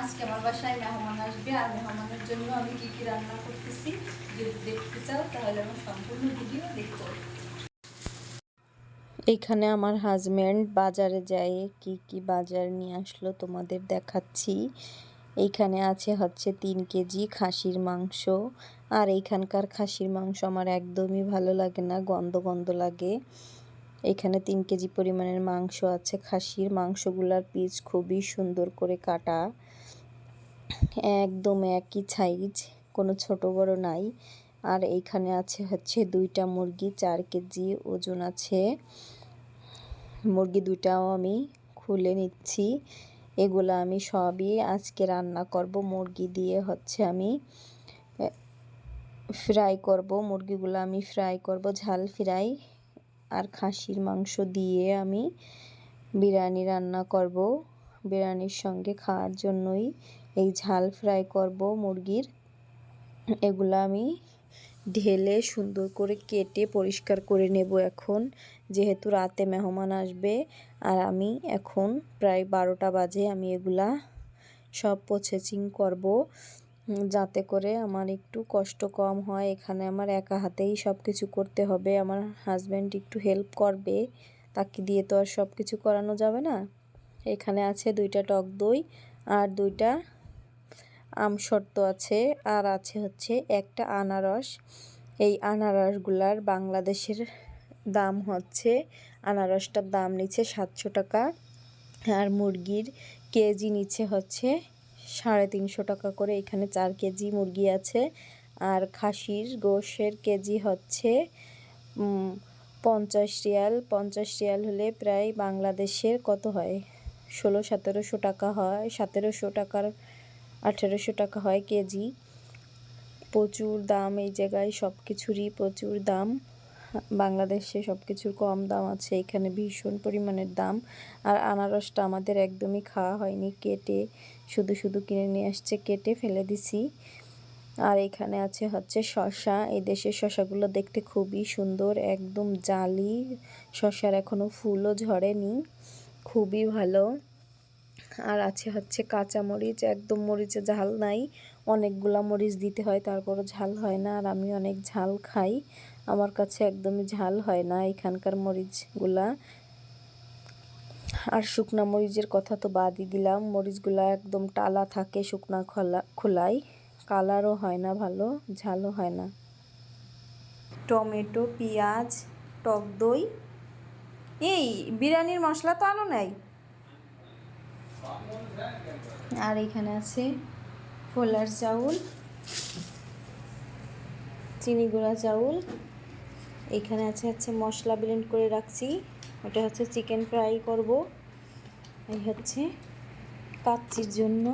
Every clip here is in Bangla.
আজকে আমার বাসায় মেহমান আসবে, আর মেহমানের জন্য আমি কি কি রান্না করতেছি যদি দেখতে চাও, তাহলে আমার সম্পূর্ণ ভিডিও এখানে আমার হাজব্যান্ড বাজারে যায়, কি কি বাজার নিয়ে আসলো তোমাদের দেখাচ্ছি। এইখানে আছে হচ্ছে তিন কেজি খাসির মাংস, আর এইখানকার খাসির মাংস আমার একদমই ভালো লাগে না, গন্ধ গন্ধ লাগে। এখানে তিন কেজি পরিমাণের মাংস আছে। খাসির মাংসগুলার পিস খুবই সুন্দর করে কাটা। একদম একই সাইজ কোনো ছোট বড় নাই। আর এইখানে আছে হচ্ছে দুইটা মুরগি, চার কেজি ওজন আছে। মুরগি দুটাও আমি খুলে নিচ্ছি। এগুলো আমি সবই আজকে রান্না করব। মুরগি দিয়ে হচ্ছে আমি ফ্রাই করব। মুরগিগুলো আমি ফ্রাই করব, ঝাল ফ্রাই আর খাসির মাংস দিয়ে আমি বিরিয়ানি রান্না করব। বিরিয়ানির সঙ্গে খাওয়ার জন্যই এই ঝাল ফ্রাই করব মুরগির। এগুলো আমি ঢেলে সুন্দর করে কেটে পরিষ্কার করে নেব এখন। যেহেতু রাতে মেহমান আসবে আর আমি এখন প্রায় বারোটা বাজে, আমি এগুলা সব প্রসেসিং করব। যাতে করে আমার একটু কষ্ট কম হয়। এখানে আমার একা হাতেই সব কিছু করতে হবে। আমার হাজব্যান্ড একটু হেল্প করবে। তাকে দিয়ে তো আর সব কিছু করানো যাবে না। এখানে আছে দুইটা টক দই আর দুইটা আমশর্ত আছে। আর আছে হচ্ছে একটা আনারস। এই আনারসগুলার বাংলাদেশের দাম হচ্ছে, আনারসটার দাম নিচ্ছে সাতশো টাকা। আর মুরগির কেজি নিচ্ছে হচ্ছে সাড়ে তিনশো টাকা করে এখানে চার কেজি মুরগি আছে। আর খাসির গোশের কেজি হচ্ছে পঞ্চাশ রিয়াল। পঞ্চাশ রিয়াল হলে প্রায় বাংলাদেশের কত হয়? ষোলো, সতেরোশো টাকা হয়। সতেরোশো টাকার আঠেরোশো টাকা হয় কেজি। প্রচুর দাম এই জায়গায় সব কিছুরই প্রচুর দাম। বাংলাদেশে সব কিছুর কম দাম আছে, এখানে ভীষণ পরিমাণের দাম। আর আনারসটা আমাদের একদমই খাওয়া হয়নি, কেটে শুধু শুধু কিনে নিয়ে আসছে, কেটে ফেলে দিছি। আর এখানে আছে হচ্ছে শশা এই দেশের শশাগুলো দেখতে খুবই সুন্দর, একদম জালি। শশার এখনও ফুলও ঝরেনি, খুবই ভালো। আর আছে হচ্ছে কাঁচা মরিচ, একদম মরিচে ঝাল নাই। অনেকগুলা মরিচ দিতে হয়, তারপরও ঝাল হয় না। আর আমি অনেক ঝাল খাই। আমার কাছে একদমই ঝাল হয় না এখানকার মরিচগুলা। আর শুকনা মরিচের কথা তো বাদই দিলাম। মরিচগুলো একদম টালা থাকে শুকনা খোলা খোলাই কালারও হয় না ভালো, ঝালও হয় না। টমেটো, পেঁয়াজ, টক দই। এই, বিরিয়ানির মশলা তো আনো নাই। আর এখানে আছে ফোলার চাউল, চিনি গুঁড়া চাউল। এখানে আছে হচ্ছে মশলা ব্লেন্ড করে রাখছি। ওটা হচ্ছে চিকেন ফ্রাই করব। এই হচ্ছে কাচ্চির জন্য।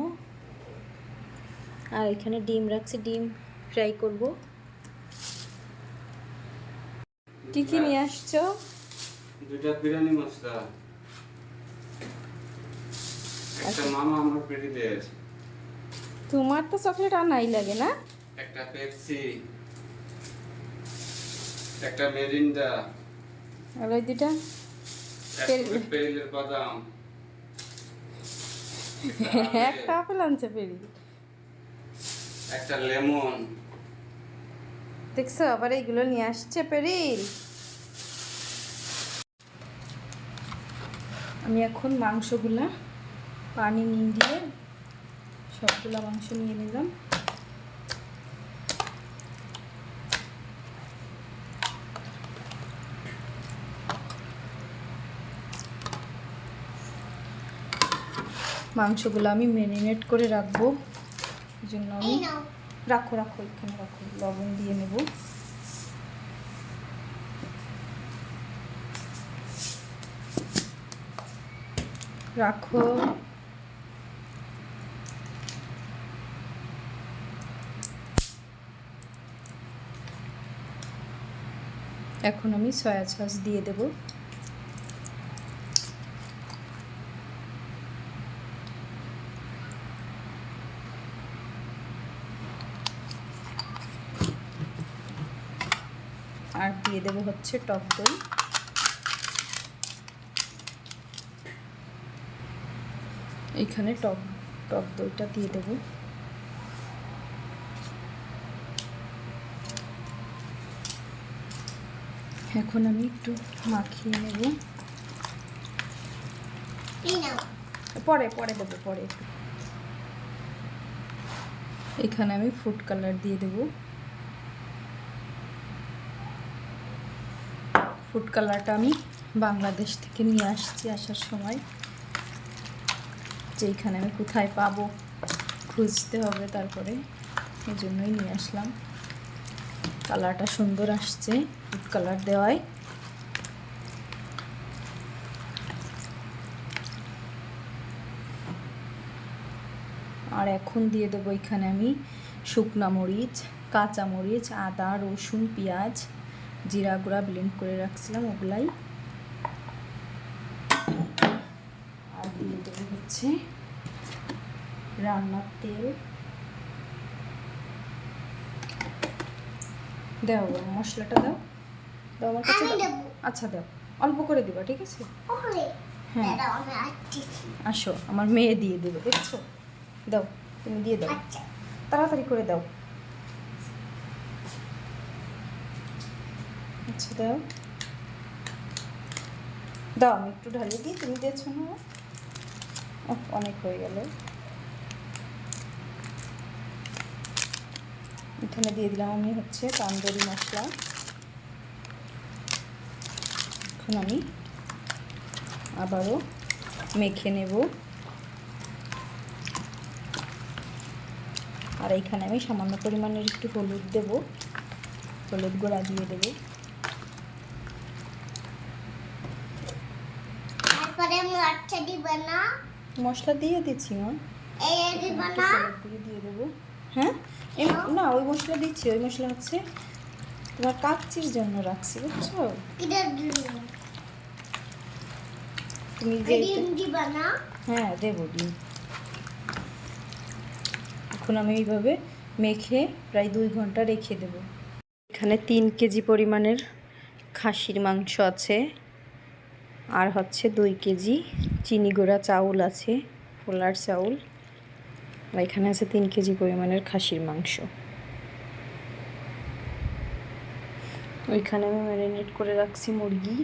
আর এখানে ডিম রাখছি ডিম ফ্রাই করব। কি কি নিয়ে আসছো? দুইটা বিরিয়ানি মশলা। একটা মামা আমার পেটি দিয়েছে তোমার তো চকলেট আনাই লাগে না? একটা পেপসি একটা মেরিন্ডা। আর ওই দুটা পেরিলের বাদাম একটা আপেল আনছে পেরি একটা লেমন দেখছ আবার এইগুলো নিয়ে আসছে পেরিল আমি এখন মাংসগুলা পানি নিয়ে দিয়ে সবগুলা মাংস নিয়ে নিলাম। মাংসগুলো আমি ম্যারিনেট করে রাখব। জন্য আমি রাখো রাখো, এখানে রাখো। লবণ দিয়ে নেব। রাখো। এখন আমি সয়া সস দিয়ে দেব। আর দিয়ে দেব হচ্ছে টক দই। এখানে টক টক দইটা দিয়ে দেবো। এখন আমি একটু মাখিয়ে নেব। পরে পরে দেবো পরে একটু। এখানে আমি ফুড কালার দিয়ে দেব। ফুড কালারটা আমি বাংলাদেশ থেকে নিয়ে আসছি আসার সময়। যে এখানে আমি কোথায় পাবো খুঁজতে হবে তারপরে এই জন্যই নিয়ে আসলাম। কালারটা সুন্দর আসছে ফুড কালার দেওয়ায়। আর এখন দিয়ে দেবো এখানে আমি শুকনা মরিচ, কাঁচা মরিচ, আদা, রসুন, পেঁয়াজ। জিরা গুঁড়া ব্লেন্ড করে রাখছিলাম ওগুলাই। আর দিয়ে দেবো হচ্ছে রান্নার তেল। দাও মশলাটা দাও। দাও আমার কাছে। আচ্ছা দাও। অল্প করে দিবা ঠিক আছে? হ্যাঁ। আসো আমার মেয়ে দিয়ে দেবে দেখছ? দাও তুমি দিয়ে দাও। আচ্ছা। তাড়াতাড়ি করে দাও। আচ্ছা দাও। দাও, আমি একটু ঢালিয়ে দিই, তুমি দিয়েছ না? অনেক হয়ে গেল। এখানে দিয়ে দিলাম আমি হচ্ছে তান্দুরি মশলা। এখন আমি আবারও মেখে নেব। আর এইখানে আমি সামান্য পরিমাণের একটু হলুদ দেব। হলুদ গুঁড়া দিয়ে দেব। মরচা দিবে না। মশলা দিয়ে দিচ্ছি মা। এই দিবে না। দিয়ে দেবো। হ্যাঁ? না ওই মশলা দিচ্ছি ওই মশলা হচ্ছে তোমার কাচ্চির জন্য রাখছি বুঝছ? তুমি যে হ্যাঁ দেবো ডিম। এখন আমি এইভাবে মেখে প্রায় দুই ঘণ্টা রেখে দেব। এখানে তিন কেজি পরিমাণের খাসির মাংস আছে। আর হচ্ছে দুই কেজি চিনি গুঁড়া চাউল আছে ফোলার চাউল। আর এখানে আছে তিন কেজি পরিমাণের খাসির মাংস। ওইখানে আমি ম্যারিনেট করে রাখছি মুরগি,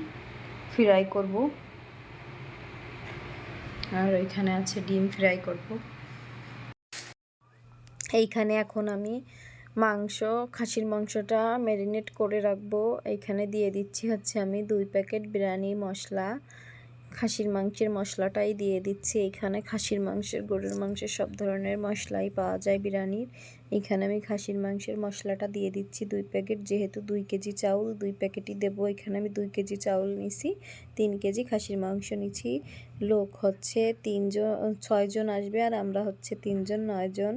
ফ্রাই করব। আর ওইখানে আছে ডিম ফ্রাই করব। এইখানে এখন আমি মাংস, খাসির মাংসটা ম্যারিনেট করে রাখব। এখানে দিয়ে দিচ্ছি হচ্ছে আমি দুই প্যাকেট বিরিয়ানি মশলা। খাসির মাংসের মশলাটাই দিয়ে দিচ্ছি। এখানে খাসির মাংসের, গরুর মাংসের সব ধরনের মশলাই পাওয়া যায় বিরিয়ানির। এখানে আমি খাসির মাংসের মশলাটা দিয়ে দিচ্ছি দুই প্যাকেট। যেহেতু দুই কেজি চাউল, দুই প্যাকেটই দেবো। এখানে আমি দুই কেজি চাউল নিছি, তিন কেজি খাসির মাংস নিছি। লোক হচ্ছে তিনজন, ছয়জন আসবে আর আমরা হচ্ছে তিনজন, নয়জন।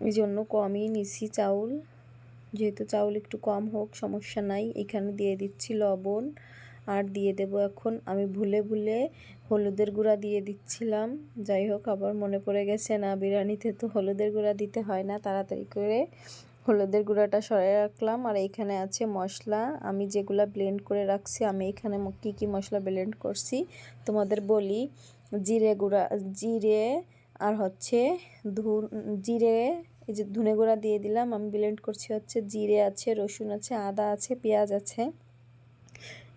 এই জন্য কমই নিছি চাউল। যেহেতু চাউল একটু কম হোক, সমস্যা নাই। এখানে দিয়ে দিচ্ছি লবণ আর দিয়ে দেব এখন, আমি ভুলে ভুলে হলুদের গুঁড়া দিয়ে দিচ্ছিলাম। যাই হোক, আবার মনে পড়ে গেছে, না, বিরিয়ানিতে তো হলুদের গুঁড়া দিতে হয় না, তাড়াতাড়ি করে হলুদের গুঁড়াটা সরিয়ে রাখলাম। আর এইখানে আছে মশলা। আমি যেগুলা ব্লেন্ড করে রাখছি, আমি এখানে কী কী মশলা ব্লেন্ড করছি, তোমাদের বলি। জিরে গুঁড়া, জিরে আর হচ্ছে ধুন জিরে এই যে ধনে গুঁড়া দিয়ে দিলাম, আমি ব্লেন্ড করছি হচ্ছে জিরে আছে, রসুন আছে, আদা আছে, পেঁয়াজ আছে।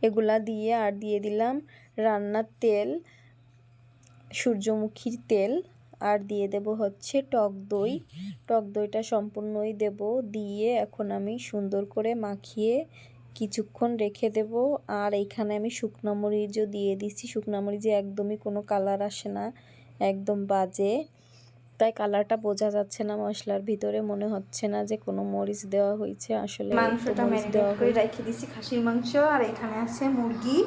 এগুলা দিয়ে আর দিয়ে দিলাম রান্নার তেল, সূর্যমুখীর তেল, আর দিয়ে দেব হচ্ছে টক দই। টক দইটা সম্পূর্ণই দেব, দিয়ে এখন আমি সুন্দর করে মাখিয়ে কিছুক্ষণ রেখে দেব। আর এখানে আমি শুকনো মরিচও দিয়ে দিচ্ছি, শুকনো মরিচে একদমই কোনো কালার আসে না, একদম বাজে। তাই কালারটা বোঝা যাচ্ছে না মশলার ভিতরে মনে হচ্ছে না যে কোনো মরিচ দেওয়া হয়েছে আসলে মাংসটা ম্যারিনেট করে রেখে দিছি খাসির মাংস আর এখানে আছে মুরগি।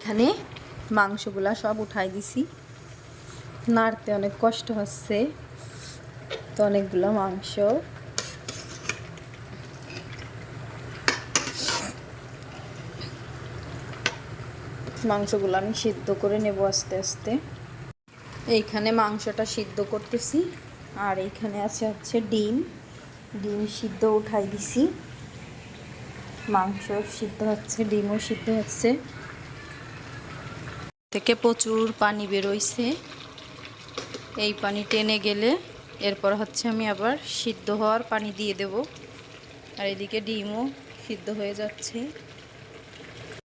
এখানে মাংসগুলা সব উঠাই দিছি। নাড়তে অনেক কষ্ট হচ্ছে তো অনেকগুলো মাংস। মাংসগুলো আমি সিদ্ধ করে নেব আস্তে আস্তে। এইখানে মাংসটা সিদ্ধ করতেছি, আর এইখানে আছে হচ্ছে ডিম। ডিম সিদ্ধ উঠাই দিছি। মাংস সিদ্ধ হচ্ছে, ডিমও সিদ্ধ হচ্ছে। থেকে প্রচুর পানি বেরোইছে। এই পানি টেনে গেলে এরপর হচ্ছে আমি আবার সিদ্ধ হওয়ার পানি দিয়ে দেব। আর এদিকে ডিমও সিদ্ধ হয়ে যাচ্ছে।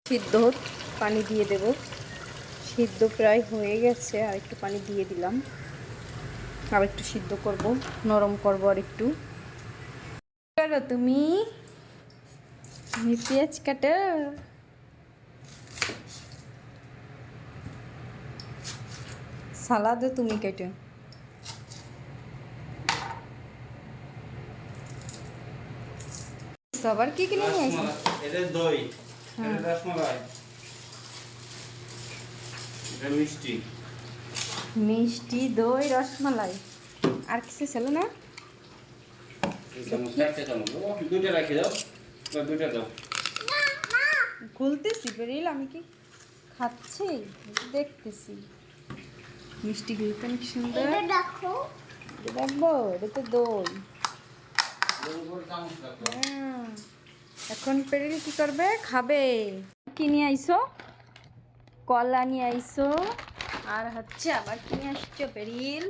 সিদ্ধ পানি দিয়ে দেব। সিদ্ধ প্রায় হয়ে গেছে আর একটু পানি দিয়ে দিলাম। আর একটু সিদ্ধ করব নরম করব আর একটু। করো তুমি। তুমি পেঁয়াজ কাটো। সালাদও তুমি কেটে। সবার কি কিনে নিয়ে আসো? রসমালাই। এটা দই হ্যাঁ। এটা রসমালাই। এটা মিষ্টি। মিষ্টি দই রসমালাই। আর কিছু ছিল না? দুইটা রাখি দাও। দুইটা দাও। খুলতেছি বেরিল আমি কি খাচ্ছি? দেখতেছি। মিষ্টি গুলো কি সুন্দর? দেখো। দেখব এটা তো দই। হ্যাঁ। এখন পেরিল কি করবে? খাবে। কি নিয়ে আইছো কলা নিয়ে আইছো আর হচ্ছে আবার কি নিয়ে আসছো পেরিল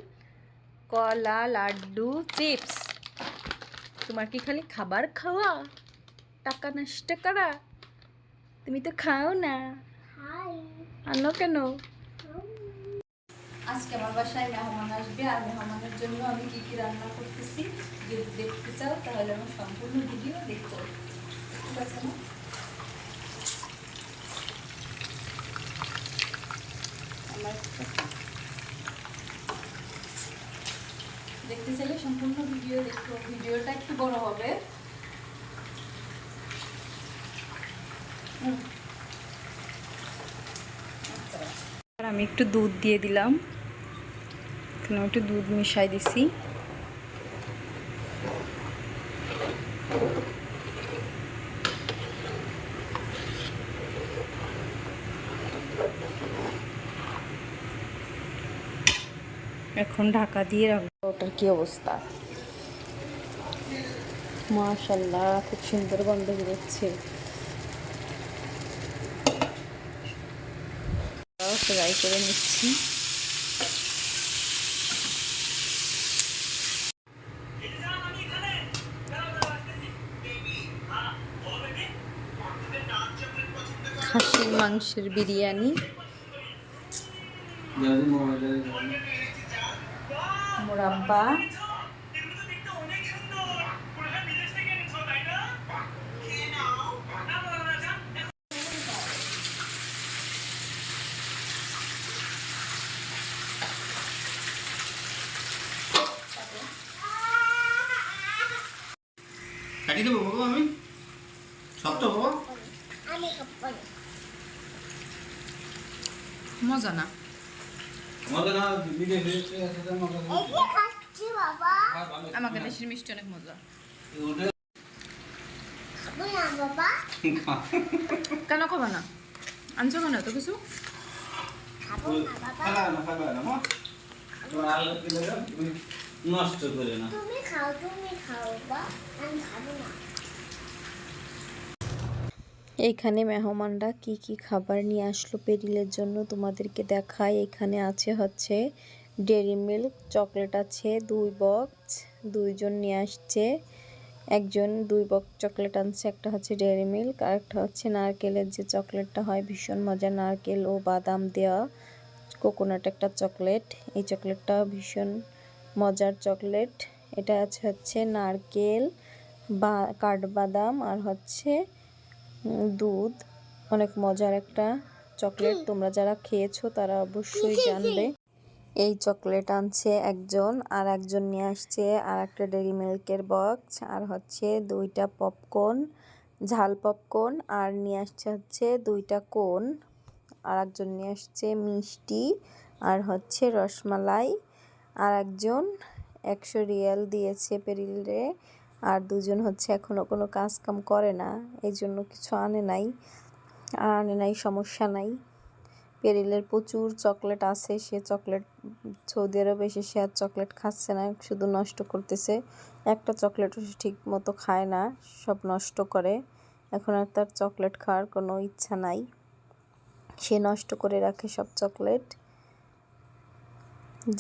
কলা লাড্ডু চিপস। তোমার কি খালি খাবার খাওয়া? টাকা নষ্ট করা? তুমি তো খাও না। আনো কেন? আজকে আমার বাসায় মেহমান আসবে আর মেহমানের জন্য আমি কি কি রান্না করতেছি যদি দেখতে চাও তাহলে আমার সম্পূর্ণ ভিডিও দেখো ঠিক আছে না দেখতে চাইলে সম্পূর্ণ ভিডিও দেখো ভিডিওটা একটু বড় হবে। আচ্ছা। আমি একটু দুধ দিয়ে দিলাম। এখানে একটু দুধ মিশাই দিছি। এখন ঢাকা দিয়ে রাখব। ওটার কি অবস্থা? মাশাল্লাহ খুব সুন্দর গন্ধ বেরোচ্ছে। ফ্রাই করে নিচ্ছি। খাসির মাংসের বিরিয়ানি। মোরাব্বা। কাটি দেবো বাবা আমি? সব বাবা মজা না। আমাকে দেশের মিষ্টি অনেক মজা। কেন খাবা না? আনছো কেন তো কিছু? নষ্ট করে না। তুমি খাও তুমি খাও বাবা। আমি খাব না। এইখানে মেহমানরা কি কি খাবার নিয়ে আসলো পেরিলের জন্য তোমাদেরকে দেখায় এখানে আছে হচ্ছে ডেরি মিল্ক, চকলেট আছে, দুই বক্স, দুইজন নিয়ে আসছে। একজন দুই বক্স চকলেট আনছে, একটা হচ্ছে ডেয়ারি মিল্ক, আর একটা হচ্ছে নারকেলের যে চকলেটটা হয়, ভীষণ মজা, নারকেল ও বাদাম দেওয়া কোকোনাট একটা চকলেট। এই চকলেটটা ভীষণ মজার চকলেট। এটা আছে হচ্ছে নারকেল বা কাঠবাদাম, আর হচ্ছে দুধ অনেক মজার একটা চকলেট। তোমরা যারা খেয়েছো তারা অবশ্যই জানবে। এই চকলেট আনছে একজন আর একজন নিয়ে আসছে আর একটা ডেরি মিল্কের বক্স আর হচ্ছে দুইটা পপকর্ন ঝাল পপকর্ন আর নিয়ে আসছে হচ্ছে দুইটা কোন। আর একজন নিয়ে আসছে মিষ্টি আর হচ্ছে রসমালাই। আর একজন একশো রিয়াল দিয়েছে পেরিলে। আর দুজন হচ্ছে এখনও কোনো কাজ কাম করে না, এই জন্য কিছু আনে নাই। আর আনে নাই সমস্যা নাই। পেরিলের প্রচুর চকলেট আছে, সে চকলেট সৌদি আরবে এসে সে আর চকলেট খাচ্ছে না, শুধু নষ্ট করতেছে। একটা চকলেটও সে ঠিক মতো খায় না, সব নষ্ট করে। এখন আর তার চকলেট খাওয়ার কোনো ইচ্ছা নাই। সে নষ্ট করে রাখে সব চকলেট।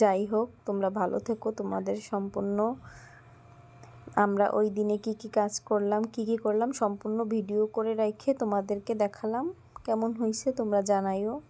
যাই হোক, তোমরা ভালো থেকো, তোমাদের সম্পূর্ণ আমরা ওই দিনে কি কি কাজ করলাম, কি কি করলাম, সম্পূর্ণ ভিডিও করে রেখে তোমাদেরকে দেখালাম। কেমন হয়েছে তোমরা জানাইও।